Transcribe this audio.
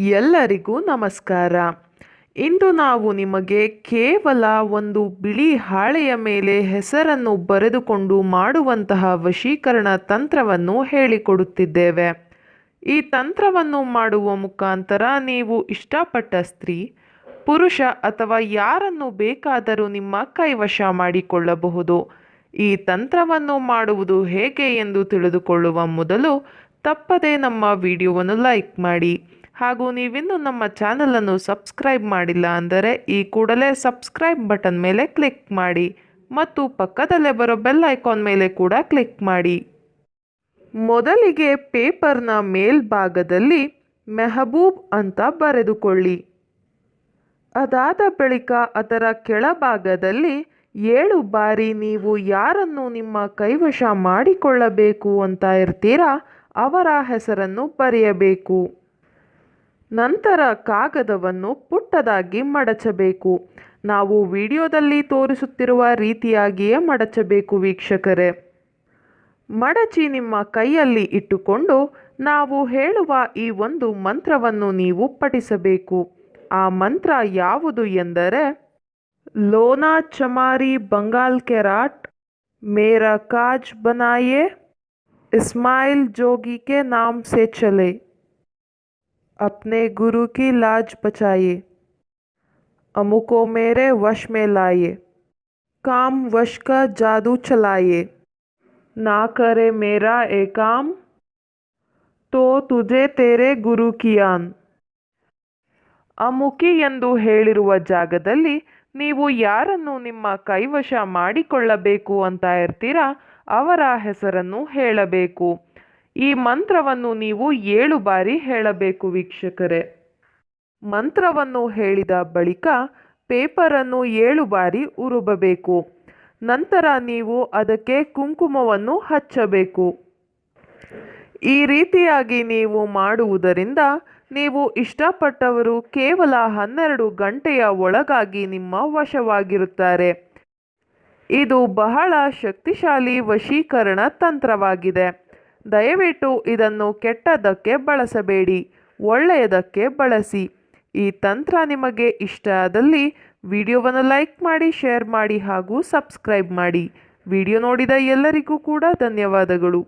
ಎಲ್ಲರಿಗೂ ನಮಸ್ಕಾರ. ಇಂದು ನಾವು ನಿಮಗೆ ಕೇವಲ ಒಂದು ಬಿಳಿ ಹಾಳೆಯ ಮೇಲೆ ಹೆಸರನ್ನು ಬರೆದುಕೊಂಡು ಮಾಡುವಂತಹ ವಶೀಕರಣ ತಂತ್ರವನ್ನು ಹೇಳಿಕೊಡುತ್ತಿದ್ದೇವೆ. ಈ ತಂತ್ರವನ್ನು ಮಾಡುವ ಮುಖಾಂತರ ನೀವು ಇಷ್ಟಪಟ್ಟ ಸ್ತ್ರೀ, ಪುರುಷ ಅಥವಾ ಯಾರನ್ನು ಬೇಕಾದರೂ ನಿಮ್ಮ ಕೈವಶ ಮಾಡಿಕೊಳ್ಳಬಹುದು. ಈ ತಂತ್ರವನ್ನು ಮಾಡುವುದು ಹೇಗೆ ಎಂದು ತಿಳಿದುಕೊಳ್ಳುವ ಮೊದಲು ತಪ್ಪದೇ ನಮ್ಮ ವಿಡಿಯೋವನ್ನು ಲೈಕ್ ಮಾಡಿ. ಹಾಗೂ ನೀವಿನ್ನೂ ನಮ್ಮ ಚಾನಲನ್ನು ಸಬ್ಸ್ಕ್ರೈಬ್ ಮಾಡಿಲ್ಲ ಅಂದರೆ ಈ ಕೂಡಲೇ ಸಬ್ಸ್ಕ್ರೈಬ್ ಬಟನ್ ಮೇಲೆ ಕ್ಲಿಕ್ ಮಾಡಿ ಮತ್ತು ಪಕ್ಕದಲ್ಲೇ ಬರೋ ಬೆಲ್ ಐಕಾನ್ ಮೇಲೆ ಕೂಡ ಕ್ಲಿಕ್ ಮಾಡಿ. ಮೊದಲಿಗೆ ಪೇಪರ್ನ ಮೇಲ್ಭಾಗದಲ್ಲಿ ಮೆಹಬೂಬ್ ಅಂತ ಬರೆದುಕೊಳ್ಳಿ. ಅದಾದ ಬಳಿಕ ಅದರ ಕೆಳಭಾಗದಲ್ಲಿ ಏಳು ಬಾರಿ ನೀವು ಯಾರನ್ನು ನಿಮ್ಮ ಕೈವಶ ಮಾಡಿಕೊಳ್ಳಬೇಕು ಅಂತ ಇರ್ತೀರಾ ಅವರ ಹೆಸರನ್ನು ಬರೆಯಬೇಕು. ನಂತರ ಕಾಗದವನ್ನು ಪುಟ್ಟದಾಗಿ ಮಡಚಬೇಕು. ನಾವು ವಿಡಿಯೋದಲ್ಲಿ ತೋರಿಸುತ್ತಿರುವ ರೀತಿಯಾಗಿಯೇ ಮಡಚಬೇಕು ವೀಕ್ಷಕರೇ. ಮಡಚಿ ನಿಮ್ಮ ಕೈಯಲ್ಲಿ ಇಟ್ಟುಕೊಂಡು ನಾವು ಹೇಳುವ ಈ ಒಂದು ಮಂತ್ರವನ್ನು ನೀವು ಪಠಿಸಬೇಕು. ಆ ಮಂತ್ರ ಯಾವುದು ಎಂದರೆ, ಲೋನಾ ಚಮಾರಿ ಬಂಗಾಲ್ ಕೆರಾಟ್ ಮೇರಾ ಕಾಜ್ ಬನಾಯೆ, ಇಸ್ಮಾಯಿಲ್ ಜೋಗಿ ಕೆ ನಾಮ್ ಸೆ अपने गुरु की लाज बचाइए। अमुको मेरे वश में लाइए। काम वश का जादू चलाइए। ना करे मेरा ए काम तो तुझे तेरे ಗುರು ಕಿಯಾನ್ ಅಮುಕಿ ಎಂದು ಹೇಳಿರುವ ಜಾಗದಲ್ಲಿ ನೀವು ಯಾರನ್ನು ನಿಮ್ಮ ಕೈವಶ ಮಾಡಿಕೊಳ್ಳಬೇಕು ಅಂತ ಇರ್ತೀರಾ, ಅವರ ಹೆಸರನ್ನು ಹೇಳಬೇಕು. ಈ ಮಂತ್ರವನ್ನು ನೀವು ಏಳು ಬಾರಿ ಹೇಳಬೇಕು ವೀಕ್ಷಕರೇ. ಮಂತ್ರವನ್ನು ಹೇಳಿದ ಬಳಿಕ ಪೇಪರನ್ನು ಏಳು ಬಾರಿ ಉರುಬಬೇಕು. ನಂತರ ನೀವು ಅದಕ್ಕೆ ಕುಂಕುಮವನ್ನು ಹಚ್ಚಬೇಕು. ಈ ರೀತಿಯಾಗಿ ನೀವು ಮಾಡುವುದರಿಂದ ನೀವು ಇಷ್ಟಪಟ್ಟವರು ಕೇವಲ ಹನ್ನೆರಡು ಗಂಟೆಯ ಒಳಗಾಗಿ ನಿಮ್ಮ ವಶವಾಗಿರುತ್ತಾರೆ. ಇದು ಬಹಳ ಶಕ್ತಿಶಾಲಿ ವಶೀಕರಣ ತಂತ್ರವಾಗಿದೆ. ದಯವಿಟ್ಟು ಇದನ್ನು ಕೆಟ್ಟದ್ದಕ್ಕೆ ಬಳಸಬೇಡಿ, ಒಳ್ಳೆಯದಕ್ಕೆ ಬಳಸಿ. ಈ ತಂತ್ರ ನಿಮಗೆ ಇಷ್ಟ ಆದಲ್ಲಿ ವಿಡಿಯೋವನ್ನು ಲೈಕ್ ಮಾಡಿ, ಶೇರ್ ಮಾಡಿ ಹಾಗೂ ಸಬ್ಸ್ಕ್ರೈಬ್ ಮಾಡಿ. ವಿಡಿಯೋ ನೋಡಿದ ಎಲ್ಲರಿಗೂ ಕೂಡ ಧನ್ಯವಾದಗಳು.